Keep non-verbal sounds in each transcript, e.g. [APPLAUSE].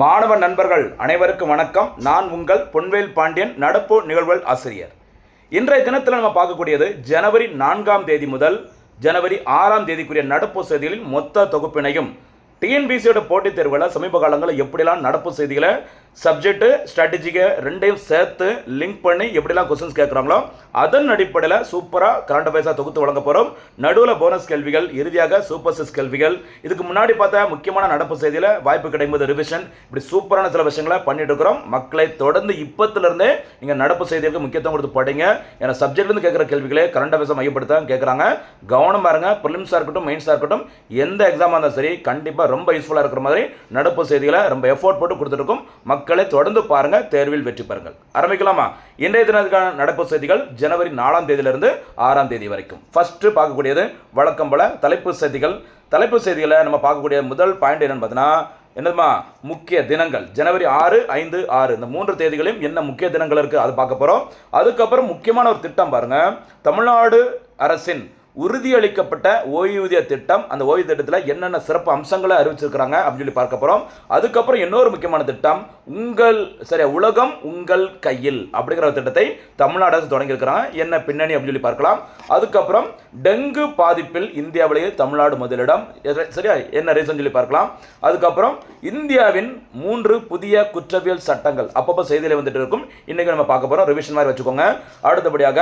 மாணவ நண்பர்கள் அனைவருக்கும் வணக்கம். நான் உங்கள் பொன்வேல் பாண்டியன் நடப்பு நிகழ்வுகள் ஆசிரியர். இன்றைய தினத்தில் நம்ம பார்க்கக்கூடியது ஜனவரி நான்காம் தேதி முதல் ஜனவரி ஆறாம் தேதிக்குரிய நடப்பு செய்திகளின் மொத்த தொகுப்பினையும் டிஎன்பிசியோட போட்டித் தேர்வில் சமீப காலங்களில் எப்படிலாம் நடப்பு செய்திகளை சப்ஜெக்ட்டு ஸ்ட்ராட்டஜிக்கை ரெண்டையும் சேர்த்து லிங்க் பண்ணி எப்படிலாம் கொஸ்டின்ஸ் கேட்குறாங்களோ அதன் அடிப்படையில் சூப்பராக கரண்ட் அஃபேர்ஸாக தொகுத்து வழங்க போகிறோம் நடுவில் போனஸ் கேள்விகள் இறுதியாக சூப்பர் சிஸ் கேள்விகள். இதுக்கு முன்னாடி பார்த்தா முக்கியமான நடப்பு செய்தியில் வாய்ப்பு கிடைக்கும்போது ரிவிஷன் இப்படி சூப்பரான சில விஷயங்களை பண்ணிட்டு இருக்கிறோம். மக்களை தொடர்ந்து இப்பத்திலிருந்தே நீங்கள் நடப்பு செய்திகளுக்கு முக்கியத்துவம் கொடுத்து படிங்க. ஏன்னா சப்ஜெக்ட்லேருந்து கேட்குற கேள்விகளே கரண்ட் அஃபேர்ஸை மையப்படுத்த கேட்குறாங்க. கவனமாக இருங்க. ப்ரிலிம்ஸாக இருக்கட்டும் மெயின்ஸாக இருக்கட்டும். எந்த எக்ஸாமாக இருந்தாலும் சரி கண்டிப்பாக ரொம்ப யூஸ்ஃபுல்லாக இருக்கிற மாதிரி நடப்பு செய்திகளை ரொம்ப எஃபோர்ட் போட்டு கொடுத்துருக்கும் மக்களை தொடர்ந்து பாருங்கள் தேர்வில் வெற்றி பெறுங்கள். ஆரம்பிக்கலாமா? இன்றைய தினத்துக்கான நடப்பு செய்திகள் ஜனவரி நாலாம் தேதியிலிருந்து ஆறாம் தேதி வரைக்கும். ஃபஸ்ட்டு பார்க்கக்கூடியது வழக்கம் போல தலைப்பு செய்திகள். தலைப்பு செய்திகளை நம்ம பார்க்கக்கூடிய முதல் பாயிண்ட் என்னென்னு பார்த்தீங்கன்னா என்னதுமா? முக்கிய தினங்கள். ஜனவரி ஆறு ஐந்து ஆறு. இந்த மூன்று தேதிகளையும் என்ன முக்கிய தினங்கள் இருக்குது அது பார்க்க போகிறோம் அதுக்கப்புறம் முக்கியமான ஒரு திட்டம் பாருங்கள் தமிழ்நாடு அரசின் உறுதியளிக்கப்பட்ட ஓய்வூதிய திட்டம். அந்த ஓய்வு திட்டத்தில் என்னென்ன சிறப்பு அம்சங்களை அறிவிச்சிருக்கிறாங்க அப்படின்னு சொல்லி பார்க்க போகிறோம் அதுக்கப்புறம் இன்னொரு முக்கியமான திட்டம் உங்கள் சரி உலகம் உங்கள் கையில் அப்படிங்கிற ஒரு திட்டத்தை தமிழ்நாடு அரசு தொடங்கியிருக்கிறாங்க என்ன பின்னணி அப்படின்னு சொல்லி பார்க்கலாம். அதுக்கப்புறம் டெங்கு பாதிப்பில் இந்தியாவிலேயே தமிழ்நாடு முதலிடம். சரியா? என்ன ரீசன் சொல்லி பார்க்கலாம். அதுக்கப்புறம் இந்தியாவின் மூன்று புதிய குற்றவியல் சட்டங்கள் அப்பப்போ செய்தியில் வந்துட்டு இருக்கும். இன்றைக்கி நம்ம பார்க்க போகிறோம் ரிவிஷன் மாதிரி வச்சுக்கோங்க. அடுத்தபடியாக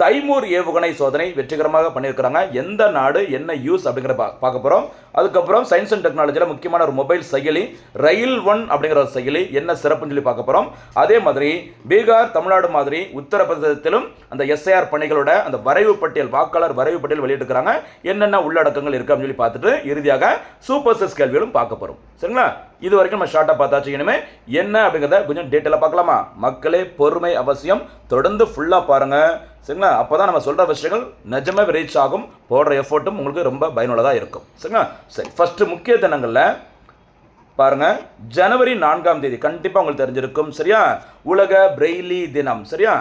தைமூர் ஏவுகணை சோதனை வெற்றிகரமாக பண்ணியிருக்கிறாங்க. எந்த நாடு என்ன யூஸ் அப்படிங்கிற பா பார்க்க போகிறோம் அதுக்கப்புறம் சயின்ஸ் அண்ட் டெக்னாலஜியில் முக்கியமான ஒரு மொபைல் செயலி ரயில் ஒன் அப்படிங்கிற ஒரு செயலி என்ன சிறப்புன்னு சொல்லி பார்க்க போகிறோம் அதே மாதிரி பீகார் தமிழ்நாடு மாதிரி உத்தரப்பிரதேசத்திலும் அந்த எஸ்ஐஆர் பணிகளோட அந்த வரைவு பட்டியல் வாக்காளர் வரைவு பட்டியல் வெளியிட்டிருக்கிறாங்க. என்னென்ன உள்ளடக்கங்கள் இருக்குது அப்படின்னு சொல்லி பார்த்துட்டு இறுதியாக சூப்பர் சிஸ் கேள்விகளும் பார்க்க போகிறோம் சரிங்களா? இது வரைக்கும் நம்ம ஷார்ட்டாக பார்த்தாச்சு. இனிமே என்ன அப்படிங்கிறத கொஞ்சம் டீட்டெயிலாக பார்க்கலாமா? மக்களே பொறுமை அவசியம். தொடர்ந்து ஃபுல்லாக பாருங்கள் சரிங்களா? அப்போ தான் நம்ம சொல்கிற விஷயங்கள் நிஜமே ரீச் ஆகும். போடுற எஃபோர்ட்டும் உங்களுக்கு ரொம்ப பயனுள்ளதாக இருக்கும். சரிங்களா? சரி ஃபஸ்ட்டு முக்கிய தினங்களில் பாருங்க ஜனவரி நான்காம் தேதி கண்டிப்பாக உங்களுக்கு தெரிஞ்சிருக்கும் சரியா? உலக பிரெய்லி தினம் சரியா?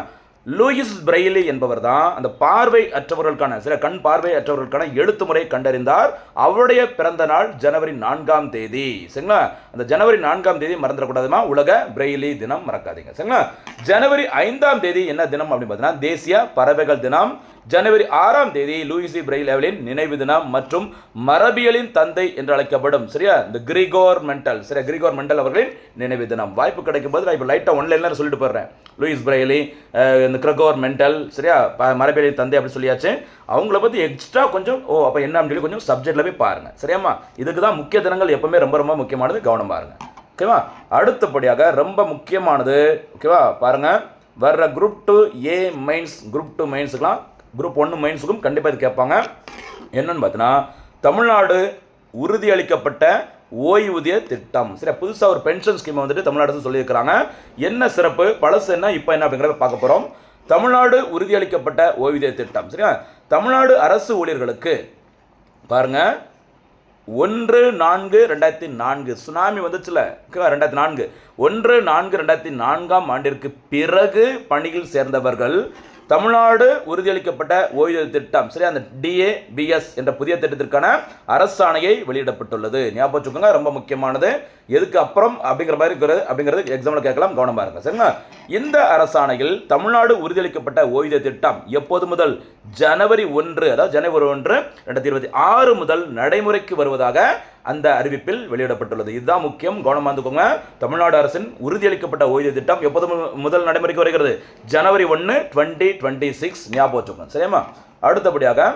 லூயிஸ் பிரெய்லி என்பவர் தான் அந்த பார்வை அற்றவர்களுக்கான சில கண் பார்வை அற்றவர்களுக்கான எழுத்து முறை கண்டறிந்தார். அவருடைய பிறந்த நாள் ஜனவரி நான்காம் தேதி. சரிங்களா? அந்த ஜனவரி நான்காம் தேதி மறந்துடக்கூடாதுமா? உலக பிரெய்லி தினம் மறக்காதீங்க. சரிங்களா? ஜனவரி ஐந்தாம் தேதி என்ன தினம் அப்படின்னு பார்த்தீங்கன்னா தேசிய பறவைகள் தினம். ஜனவரி ஆறாம் தேதி லூயிசி பிரெயில் எவலின் நினைவு தினம் மற்றும் மரபியலின் தந்தை என்று அழைக்கப்படும் சரியா? இந்த கிரிகோர் மெண்டல் சரியா கிரிகோர் மெண்டல் அவர்களின் நினைவு தினம். வாய்ப்பு கிடைக்கும் போது நான் இப்போ லைட்டாக ஒன்லைனில் சொல்லிட்டு போடுறேன் லூயிஸ் பிரெய்லி இந்த இந்த கிரகோர் மென்டல் சரியா? ப- தந்தை அப்படி சொல்லியாச்சு. அவங்கள பற்றி எக்ஸ்ட்ரா கொஞ்சம் ஓ அப்போ என்ன? அப்படின்னு சொல்லி கொஞ்சம் சப்ஜெக்டில் போய் பாருங்கள் சரியாம்மா? இதுக்கு தான் முக்கிய தினங்கள் எப்போவுமே ரொம்ப ரொம்ப முக்கியமானது. கவனம் பாருங்கள் ஓகேவா? அடுத்தபடியாக ரொம்ப முக்கியமானது ஓகேவா? பாருங்கள் வர்ற group two A mains group two மைன்ஸுக்கெலாம் group ஒன்று மைன்ஸுக்கும் கண்டிப்பாக இது கேட்பாங்க. என்னன்னு பார்த்தீங்கன்னா தமிழ்நாடு உறுதியளிக்கப்பட்ட ஓய்வூதிய திட்டம். சரி புதுசாக ஒரு பென்ஷன் ஸ்கீம் வந்துட்டு தமிழ்நாடு சொல்லியிருக்கிறாங்க. என்ன சிறப்பு? பழசு என்ன? இப்போ என்ன அப்படிங்கிறத பார்க்க போகிறோம் தமிழ்நாடு உறுதியளிக்கப்பட்ட ஓய்வூதிய திட்டம் சரியா? தமிழ்நாடு அரசு ஊழியர்களுக்கு பாருங்க ஒன்று நான்கு ரெண்டாயிரத்தி நான்கு. சுனாமி வந்துச்சுல ரெண்டாயிரத்தி நான்கு. ஒன்று நான்கு ரெண்டாயிரத்தி நான்காம் ஆண்டிற்கு பிறகு பணியில் சேர்ந்தவர்கள் தமிழ்நாடு உறுதியளிக்கப்பட்ட ஓய்வூதிய திட்டம் சரி அந்த டிஏ பிஎஸ் என்ற புதிய திட்டத்திற்கான அரசாணையை வெளியிடப்பட்டுள்ளது. ஞாபகம் வச்சுக்கோங்க ரொம்ப முக்கியமானது. எதுக்கு அப்புறம்? அப்படிங்கிற மாதிரி இருக்கிறது அப்படிங்கிறது எக்ஸாம்பிள் கேட்கலாம் கவனமாக இருங்க சரிங்களா? இந்த அரசாணையில் தமிழ்நாடு உறுதியளிக்கப்பட்ட ஓய்வூதிய திட்டம் எப்போது முதல்? ஜனவரி ஒன்று அதாவது ஜனவரி ஒன்று ரெண்டாயிரத்தி இருபத்தி ஆறு முதல் நடைமுறைக்கு வருவதாக அந்த அறிவிப்பில் வெளியிடப்பட்டுள்ளது. இதுதான் முக்கியம். கவனமாக இருந்துக்கோங்க. தமிழ்நாடு அரசின் உறுதியளிக்கப்பட்ட ஓய்வு திட்டம் எப்போது முதல் நடைமுறைக்கு வருகிறது? ஜனவரி ஒன்று டுவெண்ட்டி டுவெண்ட்டி சிக்ஸ் ஞாபகம் வச்சுக்கோங்க. சரியாம்மா? அடுத்தபடியாக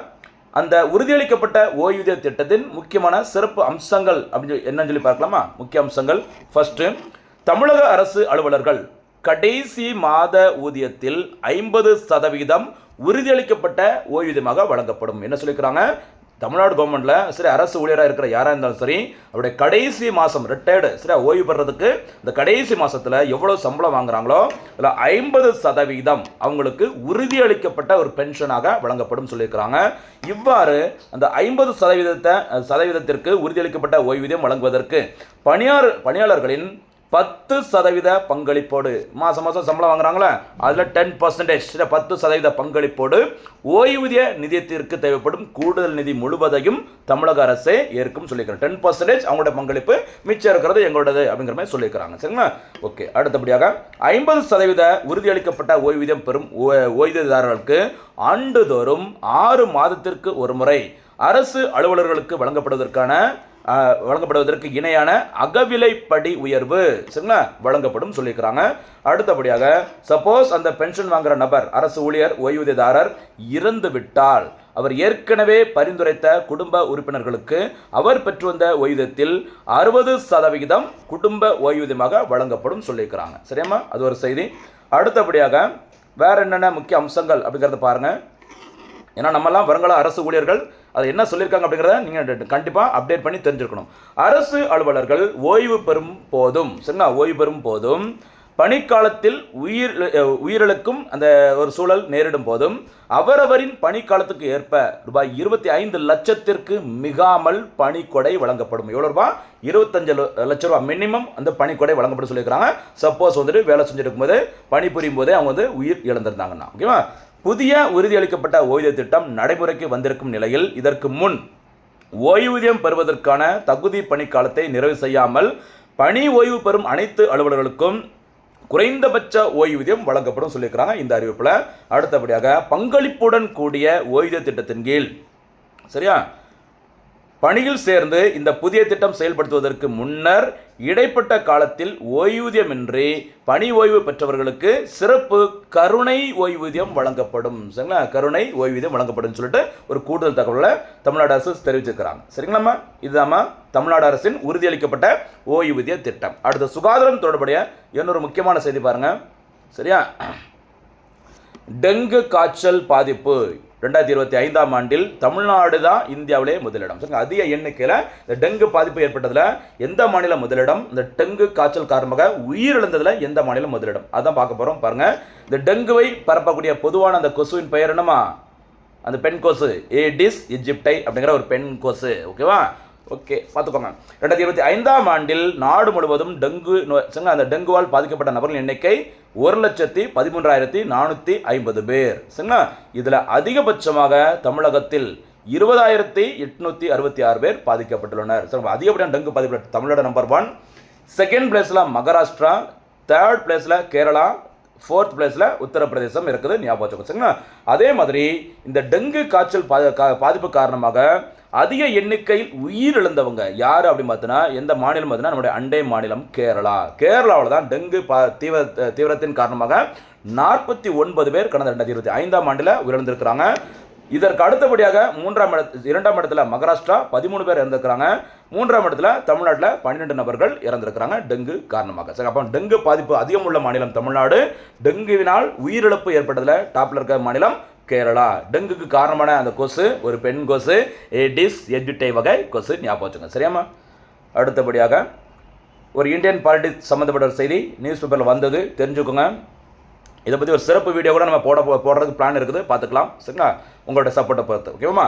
அந்த உறுதியளிக்கப்பட்ட ஓய்வூதிய திட்டத்தின் முக்கியமான சிறப்பு அம்சங்கள் அப்படின்னு சொல்லி என்னன்னு சொல்லி பார்க்கலாமா? முக்கிய அம்சங்கள். ஃபர்ஸ்ட் தமிழக அரசு அலுவலர்கள் கடைசி மாத ஊதியத்தில் ஐம்பது சதவீதம் உறுதியளிக்கப்பட்ட ஓய்வூதியமாக வழங்கப்படும். என்ன சொல்லிக்கிறாங்க தமிழ்நாடு கவர்மெண்ட்ல சரி அரசு ஊழியராக இருக்கிற யாராக இருந்தாலும் சரி அவருடைய கடைசி மாதம் ரிட்டையர்டு சரி ஓய்வு பெறதுக்கு இந்த கடைசி மாதத்தில் எவ்வளோ சம்பளம் வாங்குறாங்களோ அதில் ஐம்பது சதவீதம் அவங்களுக்கு உறுதியளிக்கப்பட்ட ஒரு பென்ஷனாக வழங்கப்படும் சொல்லியிருக்கிறாங்க. இவ்வாறு அந்த ஐம்பது சதவீதத்தை சதவீதத்திற்கு உறுதியளிக்கப்பட்ட ஓய்வூதியம் வழங்குவதற்கு பணியாளர் பணியாளர்களின் பத்து சதவீத பங்களிப்போடு. மாதம் மாதம் சம்பளம் வாங்குறாங்களே அதில் டென் பர்சன்டேஜ் பத்து சதவீத பங்களிப்போடு ஓய்வூதிய நிதியத்திற்கு தேவைப்படும் கூடுதல் நிதி முழுவதையும் தமிழக அரசே ஏற்கும் சொல்லியிருக்கிறோம் டென் பர்சன்டேஜ் அவங்களோட பங்களிப்பு மிச்சம் இருக்கிறது எங்களோடது அப்படிங்கிற மாதிரி சொல்லியிருக்கிறாங்க. சரிங்களா? ஓகே அடுத்தபடியாக ஐம்பது சதவீத உறுதியளிக்கப்பட்ட ஓய்வூதியம் பெறும் ஓ- ஓய்வூதியதாரர்களுக்கு ஆண்டுதோறும் ஆறு மாதத்திற்கு ஒரு முறை அரசு அலுவலர்களுக்கு வழங்கப்படுவதற்கான வழங்கப்படுவதற்கு இணையான அகவிலைப்படி உயர்வு. சரிங்களா? வழங்கப்படும் சொல்லியிருக்கிறாங்க. அடுத்தபடியாக சப்போஸ் அந்த பென்ஷன் வாங்குற நபர் அரசு ஊழியர் ஓய்வூதியதாரர் இறந்து விட்டால் அவர் ஏற்கனவே பரிந்துரைத்த குடும்ப உறுப்பினர்களுக்கு அவர் பெற்று வந்த ஓய்வூதியத்தில் அறுபது சதவிகிதம் குடும்ப ஓய்வூதியமாக வழங்கப்படும் சொல்லியிருக்கிறாங்க. சரியாம்மா? அது ஒரு செய்தி. அடுத்தபடியாக வேற என்னென்ன முக்கிய அம்சங்கள் அப்படிங்கிறத பாருங்கள் ஏன்னா நம்மலாம் வருங்கால அரசு ஊழியர்கள் அது என்ன சொல்லியிருக்காங்க அப்படிங்கிறத நீங்கள் கண்டிப்பாக அப்டேட் பண்ணி தெரிஞ்சிருக்கணும் அரசு அலுவலர்கள் ஓய்வு பெறும் போதும் சரிங்களா? ஓய்வு பெறும் போதும் பணிக்காலத்தில் உயிர் உயிரிழக்கும் அந்த ஒரு சூழல் நேரிடும் போதும் அவரவரின் பணிக்காலத்துக்கு ஏற்ப ரூபாய் இருபத்தி ஐந்து லட்சத்திற்கு மிகாமல் பணிக்கொடை வழங்கப்படும். எவ்வளோ ரூபாய் இருபத்தஞ்சு லட்ச ரூபா மினிமம் அந்த பணிக்கொடை வழங்கப்படும் சொல்லியிருக்கிறாங்க. சப்போஸ் வந்துட்டு வேலை செஞ்சுருக்கும் போது பணிபுரியும் போதே அவங்க வந்து உயிர் இழந்திருந்தாங்கன்னா ஓகேவா புதிய உறுதியளிக்கப்பட்ட ஓய்வூதிய திட்டம் நடைமுறைக்கு வந்திருக்கும் நிலையில் இதற்கு முன் ஓய்வூதியம் பெறுவதற்கான தகுதி பணிக்காலத்தை நிறைவு செய்யாமல் பணி ஓய்வு பெறும் அனைத்து அலுவலர்களுக்கும் குறைந்தபட்ச ஓய்வூதியம் வழங்கப்படும் சொல்லியிருக்கிறாங்க இந்த அறிவிப்பில். அடுத்தபடியாக பங்களிப்புடன் கூடிய ஓய்வூதிய திட்டத்தின் கீழ். சரியா? பணியில் சேர்ந்து இந்த புதிய திட்டம் செயல்படுத்துவதற்கு முன்னர் இடைப்பட்ட காலத்தில் ஓய்வூதியமின்றி பணி ஓய்வு பெற்றவர்களுக்கு சிறப்பு கருணை ஓய்வூதியம் வழங்கப்படும். சரிங்களா? கருணை ஓய்வூதியம் வழங்கப்படும் சொல்லிட்டு ஒரு கூடுதல் தகவலை தமிழ்நாடு அரசு தெரிவிச்சிருக்கிறாங்க. சரிங்களாம்மா? இதுதாம்மா தமிழ்நாடு அரசின் உறுதியளிக்கப்பட்ட ஓய்வூதிய திட்டம். அடுத்த சுகாதாரம் தொடர்புடைய இன்னொரு முக்கியமான செய்தி பாருங்க. சரியா? [CLEARS THROAT] டெங்கு காய்ச்சல் பாதிப்பு. ரெண்டாயிரத்தி இருபத்தி ஐந்தாம் ஆண்டில் தமிழ்நாடு தான் இந்தியாவிலே முதலிடம். சரிங்க அதிக எண்ணிக்கையில் இந்த டெங்கு பாதிப்பு ஏற்பட்டதில் எந்த மாநிலம் முதலிடம்? இந்த டெங்கு காய்ச்சல் காரணமாக உயிரிழந்ததில் எந்த மாநிலம் முதலிடம்? அதான் பார்க்க போகிறோம் பாருங்கள் இந்த டெங்குவை பரப்பக்கூடிய பொதுவான அந்த கொசுவின் பெயர் என்னமா அந்த பெண் கொசு. ஏடிஸ் எஜிப்டை அப்படிங்கிற ஒரு பெண் கொசு. ஓகேவா? ஓகே பார்த்துக்கோங்க. ரெண்டாயிரத்தி இருபத்தி ஐந்தாம் ஆண்டில் நாடு முழுவதும் டெங்கு நோய் அந்த டெங்குவால் பாதிக்கப்பட்ட நபர்களின் எண்ணிக்கை ஒரு லட்சத்தி பதிமூன்றாயிரத்தி நானூற்றி ஐம்பது பேர் சரிங்களா? இதில் அதிகபட்சமாக தமிழகத்தில் இருபதாயிரத்தி எட்நூற்றி அறுபத்தி ஆறு பேர் பாதிக்கப்பட்டுள்ளனர். சரி அதிகப்படியான டெங்கு பாதிக்கப்பட்ட தமிழ்நாடு நம்பர் ஒன் செகண்ட் பிளேஸில் மகாராஷ்டிரா தேர்ட் பிளேஸில் கேரளா ஃபோர்த் பிளேஸில் உத்தரப்பிரதேசம் இருக்குது ஞாபகம் வச்சுக்கோங்க சரிங்களா? அதே மாதிரி இந்த டெங்கு காய்ச்சல் பாதிப்பு காரணமாக அதிக எண்ணிக்கையில் உயிரிழந்தவங்க யார் அப்படின்னு பார்த்தீங்கன்னா எந்த மாநிலம் பார்த்தீங்கன்னா நம்முடைய அண்டை மாநிலம் கேரளா. கேரளாவில் தான் டெங்கு பா தீவிர தீவிரத்தின் காரணமாக நாற்பத்தி ஒன்பது பேர் கடந்த ரெண்டாயிரத்தி இருபத்தி ஐந்தாம் ஆண்டில் உயிரிழந்திருக்கிறாங்க. இதற்கு அடுத்தபடியாக மூன்றாம் இடத்து இரண்டாம் இடத்துல மகாராஷ்டிரா பதிமூணு பேர் இறந்துருக்கிறாங்க. மூன்றாம் இடத்துல தமிழ்நாட்டில் பன்னிரெண்டு நபர்கள் இறந்திருக்கிறாங்க. டெங்கு காரணமாக. சரி அப்போ டெங்கு பாதிப்பு அதிகம் உள்ள மாநிலம் தமிழ்நாடு. டெங்குவினால் உயிரிழப்பு ஏற்பட்டதில் டாப்பில் இருக்க மாநிலம் கேரளா. டெங்குக்கு காரணமான அந்த கொசு ஒரு பெண் கொசு ஏடிஸ் எஜுட்டை வகை கொசு ஞாபகம் வச்சுங்க சரியாமா அடுத்தபடியாக ஒரு இந்தியன் பாலிடிக்ஸ் சம்மந்தப்பட்ட ஒரு செய்தி நியூஸ் பேப்பரில் வந்தது தெரிஞ்சுக்கோங்க. இதை பற்றி ஒரு சிறப்பு வீடியோ கூட நம்ம போட போடுறதுக்கு பிளான் இருக்குது. பார்த்துக்கலாம். சரிங்களா? உங்களோட சப்போர்ட்டை பொறுத்து. ஓகேவா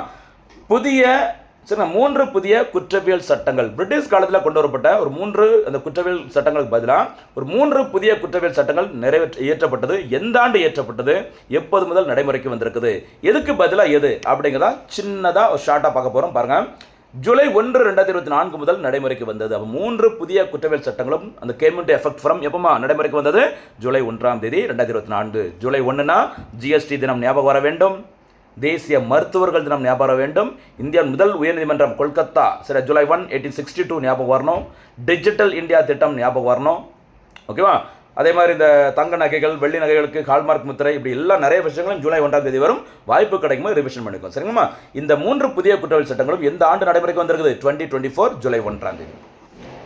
புதிய சரிங்களா? மூன்று புதிய குற்றவியல் சட்டங்கள். பிரிட்டிஷ் காலத்தில் கொண்டு வரப்பட்ட ஒரு மூன்று அந்த குற்றவியல் சட்டங்களுக்கு பதிலாக ஒரு மூன்று புதிய குற்றவியல் சட்டங்கள் நிறைவேற்ற இயற்றப்பட்டது. எந்த ஆண்டு இயற்றப்பட்டது? எப்போது முதல் நடைமுறைக்கு வந்திருக்குது? எதுக்கு பதிலாக எது? அப்படிங்கிறதா சின்னதாக ஒரு ஷார்ட்டாக பார்க்க போகிறோம் பாருங்கள் ஜூலை ஒன்று ரெண்டாயிரத்தி இருபத்தி நான்கு முதல் நடைமுறைக்கு வந்தது. அப்போ மூன்று புதிய குற்றவியல் சட்டங்களும் அந்த கேமெண்ட் எஃபெக்ட் ஃப்ரம் எப்பமா நடைமுறைக்கு வந்தது? ஜூலை ஒன்றாம் தேதி ரெண்டாயிரத்தி இருபத்தி நான்கு. ஜூலை ஒன்றுனா ஜிஎஸ்டி தினம் ஞாபகம் வர வேண்டும். தேசிய மருத்துவர்கள் தினம் ஞாபகம் வர வேண்டும். இந்தியா முதல் உயர்நீதிமன்றம் கொல்கத்தா. சரி July one eighteen sixty two ஞாபகம் வரணும். டிஜிட்டல் இந்தியா திட்டம் ஞாபகம் வரணும். ஓகேவா? அதே மாதிரி இந்த தங்க நகைகள் வெள்ளி நகைகளுக்கு ஹால்மார்க் முத்திரை இப்படி எல்லா நிறைய விஷயங்களும் ஜூலை ஒன்றாம் தேதி வரும். வாய்ப்பு கிடைக்கும்போது ரிவிஷன் பண்ணிக்கும் சரிங்களா இந்த மூன்று புதிய குற்றவியல் சட்டங்களும் எந்த ஆண்டு நடைமுறைக்கு வந்திருக்குது? டுவெண்ட்டி டுவெண்ட்டி ஃபோர் ஜூலை ஒன்றாம் தேதி.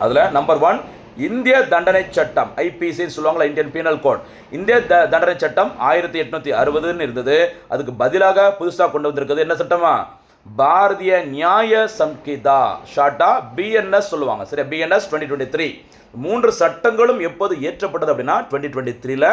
அதில் நம்பர் ஒன் இந்திய தண்டனை சட்டம் ஐபிசி சொல்லுவாங்களா இந்தியன் பீனல் கோட் இந்திய த தண்டனை சட்டம் ஆயிரத்தி எட்நூத்தி அறுபதுன்னு இருந்தது. அதுக்கு பதிலாக புதுசாக கொண்டு வந்திருக்குது என்ன சட்டமா? பாரதிய நியாய சம்கிதா ஷார்ட்டா பிஎன்எஸ் சொல்லுவாங்க. சரியா? பிஎன்எஸ் டுவெண்ட்டி டுவெண்ட்டி த்ரீ மூன்று சட்டங்களும் எப்போது ஏற்றப்பட்டது அப்படின்னா டுவெண்ட்டி டுவெண்ட்டி த்ரீல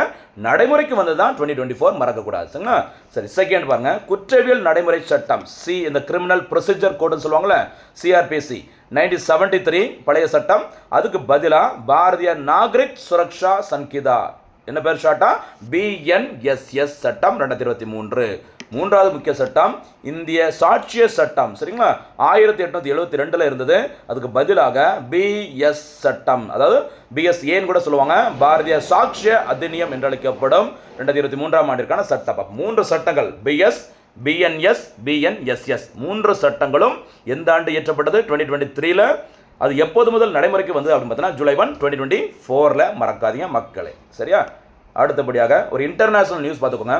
நடைமுறைக்கு வந்தது தான் டுவெண்ட்டி டுவெண்ட்டி ஃபோர் மறக்கக்கூடாது. சரிங்களா? சரி செகண்ட் பாருங்க. குற்றவியல் நடைமுறை சட்டம் சி இந்த கிரிமினல் ப்ரொசீஜர் கோடுன்னு சொல்லுவாங்களே சிஆர்பிசி நைன்டீன் செவன்டி த்ரீ பழைய சட்டம். அதுக்கு பதிலாக பாரதிய நாகரிக் சுரக்ஷா சன்கிதா என்ன பேர் ஷார்ட்டா பிஎன்எஸ்எஸ் சட்டம் ரெண்டாயிரத்தி இருபத்தி மூன்று. மூன்றாவது முக்கிய சட்டம் இந்திய சாட்சிய சட்டம். சரிங்களா? ஆயிரத்தி எட்நூத்தி எழுபத்தி ரெண்டுல இருந்தது. அதுக்கு பதிலாக பிஎஸ் சட்டம். அதாவது பிஎஸ் ஏன்னு கூட சொல்லுவாங்க. பாரதிய சாட்சிய அதிநியம் என்று அழைக்கப்படும் ரெண்டாயிரத்தி இருபத்தி மூன்றாம் ஆண்டிற்கான சட்டம். மூன்று சட்டங்கள். பிஎஸ் பிஎன்எஸ் பிஎன்எஸ்எஸ் மூன்று சட்டங்களும் எந்த ஆண்டு இயற்றப்பட்டது? டுவெண்ட்டி டுவெண்ட்டி த்ரீல அது எப்போது முதல் நடைமுறைக்கு வந்தது அப்படின்னு பார்த்தீங்கன்னா ஜூலை ஒன் டுவெண்ட்டி டுவெண்ட்டி ஃபோரில் மறக்காதீங்க மக்களே. சரியா? அடுத்தபடியாக ஒரு இன்டர்நேஷ்னல் நியூஸ் பார்த்துக்கோங்க.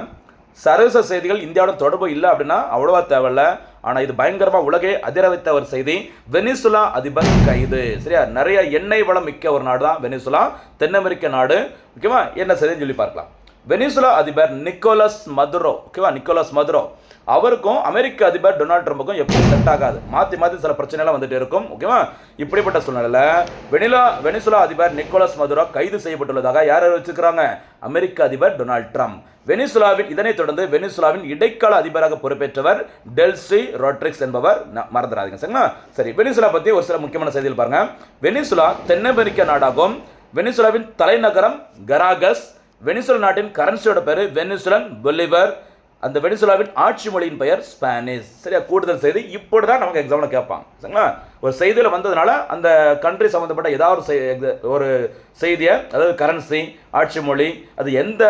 சர்வதேச செய்திகள் இந்தியாவுடன் தொடர்பு இல்லை அப்படின்னா அவ்வளோவா தேவையில்ல. ஆனால் இது பயங்கரமாக உலகே அதிர வைத்த ஒரு செய்தி. வெனிசுலா அதிபர் கைது. சரியா? நிறைய எண்ணெய் வளம் மிக்க ஒரு நாடு தான் வெனிசுலா. தென் அமெரிக்க நாடு ஓகேவா என்ன செய்தின்னு சொல்லி பார்க்கலாம். வெனிசுலா அதிபர் நிக்கோலஸ் மதுரோ. ஓகேவா நிக்கோலஸ் மதுரோ. அவருக்கும் அமெரிக்க அதிபர் டொனால்ட் ட்ரம்புக்கும் எப்பவும் செட் ஆகாது. மாற்றி மாற்றி சில பிரச்சனைலாம் வந்துட்டு இருக்கும். ஓகேவா இப்படிப்பட்ட சூழ்நிலையில் வெனிலா வெனிசுலா அதிபர் நிக்கோலஸ் மதுரோ கைது செய்யப்பட்டுள்ளதாக யார் வச்சுக்கிறாங்க அமெரிக்க அதிபர் டொனால்ட் ட்ரம்ப். வெனிசுலாவின் இதனைத் தொடர்ந்து வெனிசுலாவின் இடைக்கால அதிபராக பொறுப்பேற்றவர் டெல்சி ரோட்ரிக்ஸ் என்பவர். மறந்துடாதீங்க சரிங்களா? சரி வெனிசுலா பற்றி ஒரு சில முக்கியமான செய்தியில் பாருங்க. வெனிசுலா தென்னமெரிக்க நாடாகும். வெனிசுலாவின் தலைநகரம் கராகஸ். வெனிசுலா நாட்டின் கரன்சியோட பேர் வெனிசுலன் பொலிவர். அந்த வெனிசுலாவின் ஆட்சி மொழியின் பெயர் ஸ்பானிஷ். சரியா? கூடுதல் செய்தி இப்படி தான் நமக்கு எக்ஸாமில் கேட்பாங்க. சரிங்களா? ஒரு செய்தியில் வந்ததுனால அந்த கண்ட்ரி சம்மந்தப்பட்ட ஏதாவது ஒரு ஒரு செய்தியை அதாவது கரன்சி ஆட்சி மொழி அது எந்த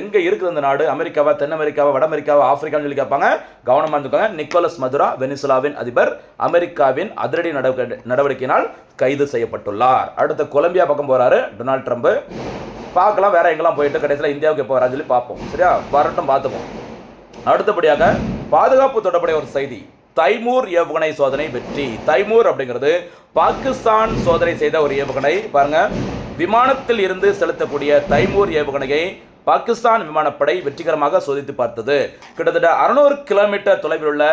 எங்கே இருக்குது அந்த நாடு? அமெரிக்காவா தென் அமெரிக்காவா வட அமெரிக்காவா ஆப்பிரிக்கான்னு சொல்லி கேட்பாங்க. கவனமாக இருந்துக்கோங்க. நிக்கோலஸ் மதுரா வெனிசுலாவின் அதிபர் அமெரிக்காவின் அதிரடி நடவடிக்கை நடவடிக்கையினால் கைது செய்யப்பட்டுள்ளார். அடுத்த கொலம்பியா பக்கம் போகிறாரு டொனால்ட் ட்ரம்ப். பார்க்கலாம் வேற எங்கெல்லாம் போயிட்டு கடைசியில் இந்தியாவுக்கு எப்போ வரான்னு சொல்லி பார்ப்போம். சரியா? வரட்டும் பார்த்துப்போம். அடுத்தபடியாக பாதுகாப்பு தொடர்புடைய ஒரு செய்தி. தைமூர் ஏவுகணை சோதனை வெற்றி. தைமூர் அப்படிங்கிறது பாகிஸ்தான் சோதனை செய்த ஒரு ஏவுகணை பாருங்க. விமானத்தில் இருந்து செலுத்தக்கூடிய தைமூர் ஏவுகணையை பாகிஸ்தான் விமானப்படை வெற்றிகரமாக சோதித்து பார்த்தது. கிட்டத்தட்ட அறுநூறு கிலோமீட்டர் தொலைவில் உள்ள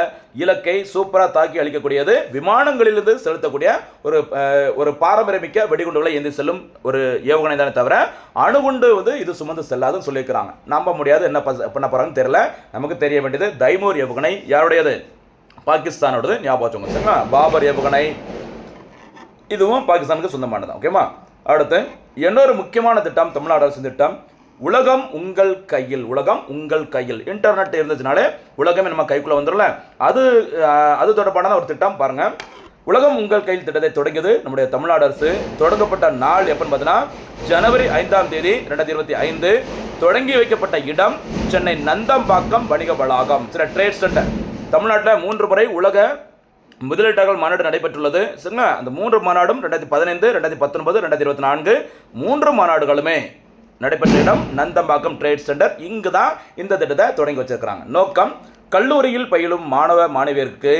இலக்கை சூப்பராக தாக்கி அளிக்கக்கூடியது. விமானங்களிலிருந்து செலுத்தக்கூடிய ஒரு ஒரு பாரம்பரியமிக்க வெடிகுண்டுகளை ஏந்தி செல்லும் ஒரு ஏவுகணை தானே தவிர அணுகுண்டு வந்து இது சுமந்து செல்லாதுன்னு சொல்லியிருக்கிறாங்க. நம்ப முடியாது என்ன பண்ண போகிறாங்கன்னு தெரியல. நமக்கு தெரிய வேண்டியது தைமூர் ஏவுகணை. யாருடையது? பாகிஸ்தானோடது. ஞாபகம் வச்சுக்கோங்க சரிங்களா? பாபர் ஏவுகணை. இதுவும் பாகிஸ்தானுக்கு சொந்தமானது ஓகேவா? அடுத்து இன்னொரு முக்கியமான திட்டம் தமிழ்நாடு அரசு திட்டம். உலகம் உங்கள் கையில் உலகம் உங்கள் கையில். இன்டர்நெட் இருந்துச்சுனாலே உலகமே நம்ம கைக்குள்ளே வந்துடும்ல அது அது தொடர்பான ஒரு திட்டம் பாருங்கள் உலகம் உங்கள் கையில் திட்டத்தை தொடங்கியது நம்முடைய தமிழ்நாடு அரசு. தொடங்கப்பட்ட நாள் எப்பன்னு பார்த்தீங்கன்னா ஜனவரி ஐந்தாம் தேதி ரெண்டாயிரத்தி இருபத்தி ஐந்து. தொடங்கி வைக்கப்பட்ட இடம் சென்னை நந்தம்பாக்கம் வணிக வளாகம். சில ட்ரேட் சென்டர் தமிழ்நாட்டில் மூன்று முறை உலக முதலீட்டாளர்கள் மாநாடு நடைபெற்றுள்ளது. சரிங்களா? அந்த மூன்று மாநாடும் ரெண்டாயிரத்தி பதினைந்து ரெண்டாயிரத்தி பத்தொன்பது ரெண்டாயிரத்தி இருபத்தி நான்கு மூன்று மாநாடுகளுமே நடைபெற்ற இடம் நந்தம்பாக்கம் ட்ரேட் சென்டர் இங்கு தான் இந்த திட்டத்தை தொடங்கி வச்சிருக்கிறாங்க. நோக்கம் கல்லூரியில் பயிலும் மாணவ மாணவியருக்கு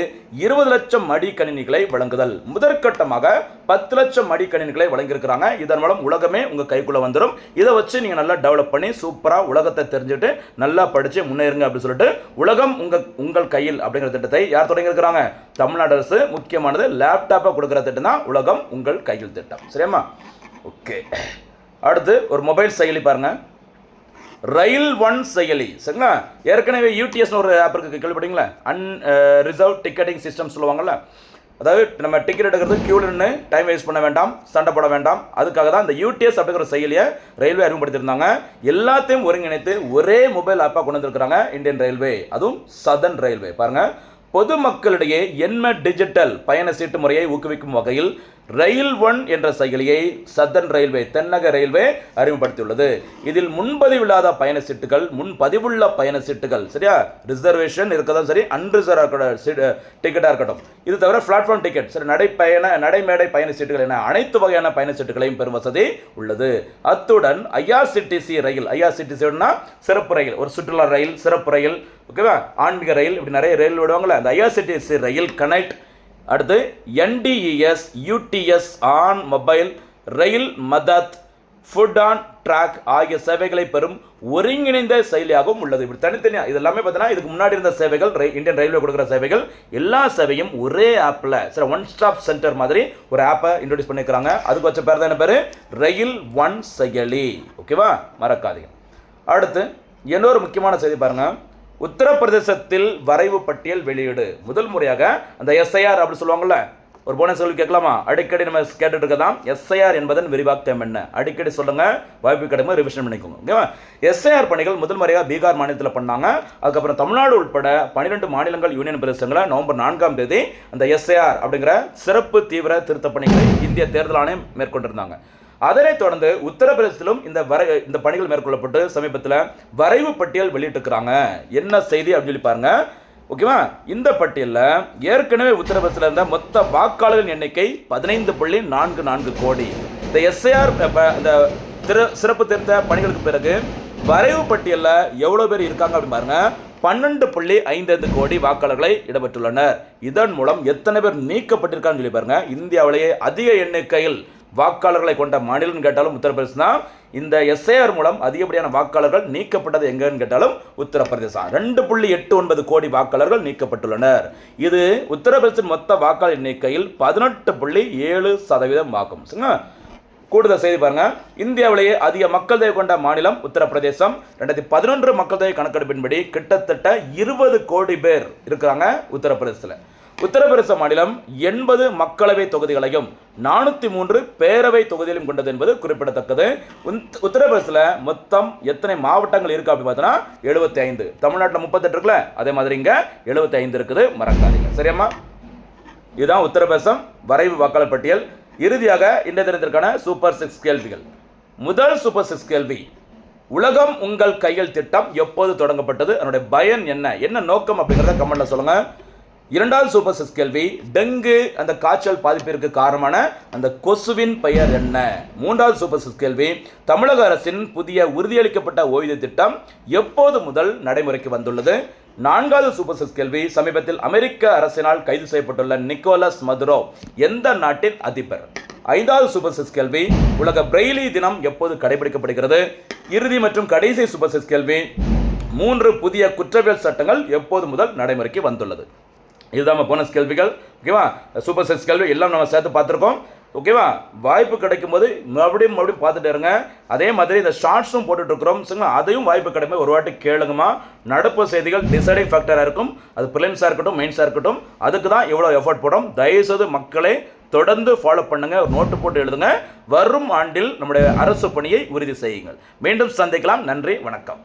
இருபது லட்சம் மடிக்கணினிகளை வழங்குதல். முதற்கட்டமாக பத்து லட்சம் மடிக்கணினிகளை வழங்கியிருக்கிறாங்க. இதன் மூலம் உலகமே உங்கள் கைக்குள்ளே வந்துடும் இதை வச்சு நீங்கள் நல்லா டெவலப் பண்ணி சூப்பராக உலகத்தை தெரிஞ்சுட்டு நல்லா படித்து முன்னேறுங்க அப்படின்னு சொல்லிட்டு உலகம் உங்கள் உங்கள் கையில் அப்படிங்கிற திட்டத்தை யார் தொடங்கியிருக்கிறாங்க? தமிழ்நாடு அரசு முக்கியமானது லேப்டாப்பை கொடுக்குற திட்டம் தான் உலகம் உங்கள் கையில் திட்டம். சரியாம்மா? ஓகே அடுத்து ஒரு மொபைல் செயலி பாருங்க. ரயில் ஒன் செயலி. சரிங்களா? ஏற்கனவே யூடிஎஸ்னு ஒரு ஆப் இருக்குது கேள்விப்பட்டீங்களா? அன் ரிசர்வ் டிக்கெட்டிங் சிஸ்டம் சொல்லுவாங்கள்ல அதாவது நம்ம டிக்கெட் எடுக்கிறது க்யூ நின்று டைம் வேஸ்ட் பண்ண வேண்டாம் சண்டை போட வேண்டாம். அதுக்காக தான் இந்த யூடிஎஸ் அப்படிங்கிற செயலியை ரயில்வே அறிமுகப்படுத்தியிருந்தாங்க. எல்லாத்தையும் ஒருங்கிணைத்து ஒரே மொபைல் ஆப்பாக கொண்டு வந்திருக்கிறாங்க இந்தியன் ரயில்வே அதுவும் சதன் ரயில்வே பாருங்கள் பொதுமக்களிடையே எண்ம டிஜிட்டல் பயண சீட்டு முறையை ஊக்குவிக்கும் வகையில் ரயில் ஒன் என்ற செயலியை சதன் ரயில்வே தென்னக ரயில்வே அறிமுகப்படுத்தியுள்ளது. இதில் முன்பதிவில்லாத பயண சீட்டுகள் முன்பதிவுள்ள பயண சீட்டுகள் சரியா? ரிசர்வேஷன் இருக்கதான் சரி அன்ரிசர்வ் டிக்கெட்டாக இருக்கட்டும். இது தவிர பிளாட்ஃபார்ம் டிக்கெட் சரி நடைப்பயண நடைமேடை பயண சீட்டுகள் என அனைத்து வகையான பயண சீட்டுகளையும் பெறும் வசதி உள்ளது. அத்துடன் ஐஆர்சிடிசி ரயில் ஐஆர்சிடிசினா சிறப்பு ரயில் ஒரு சுற்றுலா ரயில் சிறப்பு ரயில் ஓகேவா? ஆன்மீக ரயில் இப்படி நிறைய ரயில் விடுவாங்களே அந்த ஐஆர்சிடிசி ரயில் கனெக்ட் அடுத்து NTES UTS on mobile rail Madad food on track ஆகிய சேவைகளை பெறும் ஒருங்கிணைந்த செயலியாகவும் உள்ளது. இப்படி தனித்தனியாக இது எல்லாமே பார்த்தீங்கன்னா இதுக்கு முன்னாடி இருந்த சேவைகள் ரை- இந்தியன் ரயில்வே கொடுக்குற சேவைகள் எல்லா சேவையும் ஒரே ஆப்பில் சில ஒன் ஸ்டாப் சென்டர் மாதிரி ஒரு ஆப்பை இன்ட்ரடியூஸ் பண்ணியிருக்கிறாங்க அதுக்கு வச்ச பேர் தான் என்ன பேர்? ரயில் ஒன் செயலி. ஓகேவா? மறக்காதீங்க. அடுத்து இன்னொரு முக்கியமான செய்தி பாருங்கள் உத்தரப்பிரதேசத்தில் வரைவு பட்டியல் வெளியீடு. முதல் முறையாக அந்த எஸ்ஐஆர் அப்படி சொல்லுவாங்கல்ல ஒரு போனஸ் சொல்லி கேட்கலாமா? அடிக்கடி நம்ம கேட்டுட்டு இருக்கதான் எஸ்ஐஆர் என்பதன் விரிவாக்கம் என்ன? அடிக்கடி சொல்லுங்க வாய்ப்பு கிடைக்கும் ரிவிஷன் பண்ணிக்கோங்க. ஓகேவா எஸ்ஐஆர் பணிகள் முதல் முறையாக பீகார் மாநிலத்தில் பண்ணாங்க. அதுக்கப்புறம் தமிழ்நாடு உட்பட பன்னிரெண்டு மாநிலங்கள் யூனியன் பிரதேசங்களை நவம்பர் நான்காம் தேதி அந்த எஸ்ஐஆர் அப்படிங்கிற சிறப்பு தீவிர திருத்த பணிகளை இந்திய தேர்தல் ஆணையம் மேற்கொண்டிருந்தாங்க. அதனைத் தொடர்ந்து உத்தரப்பிரதேசத்திலும் இந்த வரை இந்த பணிகள் மேற்கொள்ளப்பட்டு சமீபத்தில் வரைவு பட்டியல் வெளியிட்டிருக்கிறாங்க. என்ன செய்தி அப்படின்னு சொல்லி பாருங்க. ஓகேவா? இந்த பட்டியலில் ஏற்கனவே உத்தரப்பிரதேசத்தில் இருந்த மொத்த வாக்காளர்களின் எண்ணிக்கை பதினைந்து புள்ளி நான்கு நான்கு கோடி. இந்த எஸ்ஐஆர் இந்த திரு சிறப்பு திருத்த பணிகளுக்கு பிறகு வரைவு பட்டியலில் எவ்வளோ பேர் இருக்காங்க அப்படின்னு பாருங்க. பன்னெண்டு புள்ளி ஐந்து கோடி வாக்காளர்களை இடம்பெற்றுள்ளனர். இதன் மூலம் எத்தனை பேர் நீக்கப்பட்டிருக்கான்னு சொல்லி பாருங்க. இந்தியாவிலேயே அதிக எண்ணிக்கையில் வாக்காளர்களை கொண்ட மாநிலம் கேட்டாலும் உத்தரப்பிரதேசம் தான். இந்த எஸ்ஐஆர் மூலம் அதிகப்படியான வாக்காளர்கள் நீக்கப்பட்டது எங்கன்னு கேட்டாலும் உத்தரப்பிரதேசம். ரெண்டு புள்ளி எட்டு ஒன்பது கோடி வாக்காளர்கள் நீக்கப்பட்டுள்ளனர். இது உத்தரப்பிரதேசத்தின் மொத்த வாக்காளர் எண்ணிக்கையில் பதினெட்டு புள்ளி ஏழு சதவீதம் ஆகும். சரிங்களா? கூடுதல் செய்தி பாருங்க. இந்தியாவிலேயே அதிக மக்கள் தொகை கொண்ட மாநிலம் உத்தரப்பிரதேசம். ரெண்டாயிரத்தி பதினொன்று மக்கள் தொகை கணக்கெடுப்பின்படி கிட்டத்தட்ட இருபது கோடி பேர் இருக்கிறாங்க உத்தரப்பிரதேசத்தில். உத்தரப்பிரதேச மாநிலம் எண்பது மக்களவை தொகுதிகளையும் நானூற்றி மூன்று பேரவை தொகுதிகளையும் கொண்டது என்பது குறிப்பிடத்தக்கது. உத்- உத்தரப்பிரதேசத்தில் மொத்தம் எத்தனை மாவட்டங்கள் இருக்கு அப்படின்னு பார்த்தோன்னா எழுபத்தி ஐந்து தமிழ்நாட்டில் முப்பத்தெட்டு இருக்குல்ல அதே மாதிரி இங்கே எழுபத்தி ஐந்து இருக்குது. மறக்காதீங்க. சரியாம்மா? இதுதான் உத்தரப்பிரதேசம். வரைவு வாக்காளர் பட்டியல். இறுதியாக இன்றைய தினத்திற்கான சூப்பர் சிக்ஸ் கேள்விகள். முதல் சூப்பர் சிக்ஸ் கேள்வி. உலகம் உங்கள் கையில் திட்டம் எப்போது தொடங்கப்பட்டது? அதனுடைய பயன் என்ன? என்ன நோக்கம் அப்படிங்கிறத கமெண்ட்டில் சொல்லுங்கள் இரண்டாவது சூப்பர் சிக்ஸ் கேள்வி டெங்கு அந்த காய்ச்சல் பாதிப்பிற்கு காரணமான அந்த கொசுவின் பெயர் என்ன? மூன்றாவது சூப்பர் சிக்ஸ் கேள்வி தமிழக அரசின் புதிய உறுதியளிக்கப்பட்ட ஓய்வு திட்டம் எப்போது முதல் நடைமுறைக்கு வந்துள்ளது? நான்காவது சூப்பர் சிக்ஸ் கேள்வி சமீபத்தில் அமெரிக்க அரசினால் கைது செய்யப்பட்டுள்ள நிக்கோலஸ் மதுரோ எந்த நாட்டின் அதிபர்? ஐந்தாவது சூப்பர் சிக்ஸ் கேள்வி உலக பிரெய்லி தினம் எப்போது கடைபிடிக்கப்படுகிறது? இறுதி மற்றும் கடைசி சூப்பர் சிக்ஸ் கேள்வி மூன்று புதிய குற்றவியல் சட்டங்கள் எப்போது முதல் நடைமுறைக்கு வந்துள்ளது? இதுதான் போனஸ் கேள்விகள். ஓகேவா சூப்பர் சைஸ் கேள்வி எல்லாம் நம்ம சேர்த்து பார்த்துருக்கோம் ஓகேவா வாய்ப்பு கிடைக்கும் போது மறுபடியும் மறுபடியும் பார்த்துட்டு இருங்க. அதே மாதிரி இந்த ஷார்ட்ஸும் போட்டுட்ருக்குறோம். சரிங்களா? அதையும் வாய்ப்பு கிடைக்கும் ஒரு வாட்டி கேளுங்கம்மா. நடப்பு செய்திகள் டிசைடிங் ஃபேக்டராக இருக்கும். அது ப்ரிலிம்ஸாக இருக்கட்டும் மெயின்ஸாக இருக்கட்டும். அதுக்கு தான் இவ்வளோ எஃபோர்ட் போடும் தயவுசெய்து மக்களே தொடர்ந்து ஃபாலோ பண்ணுங்க. ஒரு நோட்டு போட்டு எழுதுங்க. வரும் ஆண்டில் நம்முடைய அரசு பணியை உறுதி செய்யுங்கள். மீண்டும் சந்திக்கலாம். நன்றி வணக்கம்.